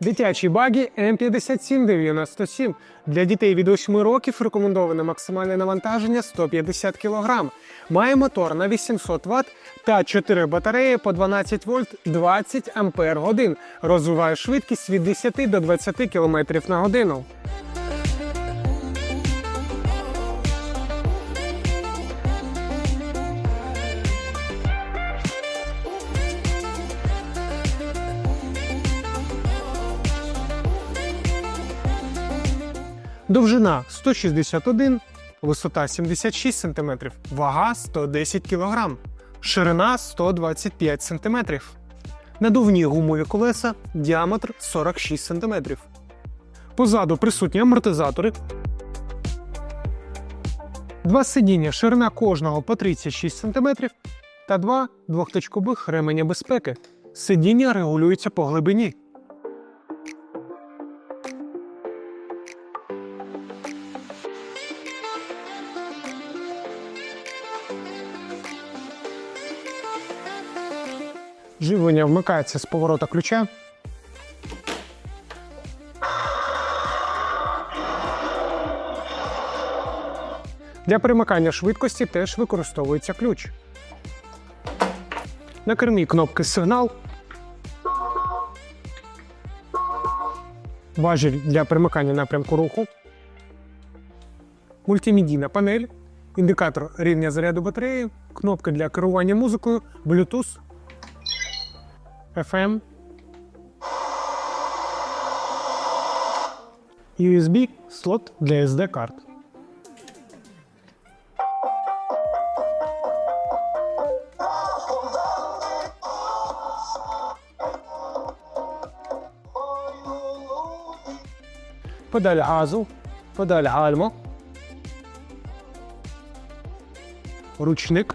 Дитячі багі М5797. Для дітей від 8 років рекомендоване максимальне навантаження 150 кг. Має мотор на 800 Вт та 4 батареї по 12 вольт 20 ампер годин. Розвиває швидкість від 10 до 20 км на годину. Довжина 161, висота 76 см, вага 110 кг, ширина 125 см. Надувні гумові колеса, діаметр 46 см. Позаду присутні амортизатори. Два сидіння, ширина кожного по 36 см та два двохточкових ременя безпеки. Сидіння регулюються по глибині. Живлення вмикається з поворота ключа. Для перемикання швидкості теж використовується ключ. На кермі кнопки сигнал. Важіль для перемикання напрямку руху. Мультимедійна панель, індикатор рівня заряду батареї, кнопки для керування музикою, Bluetooth, FM, USB слот для SD карт. Педаль газу, педаль гальмо, ручник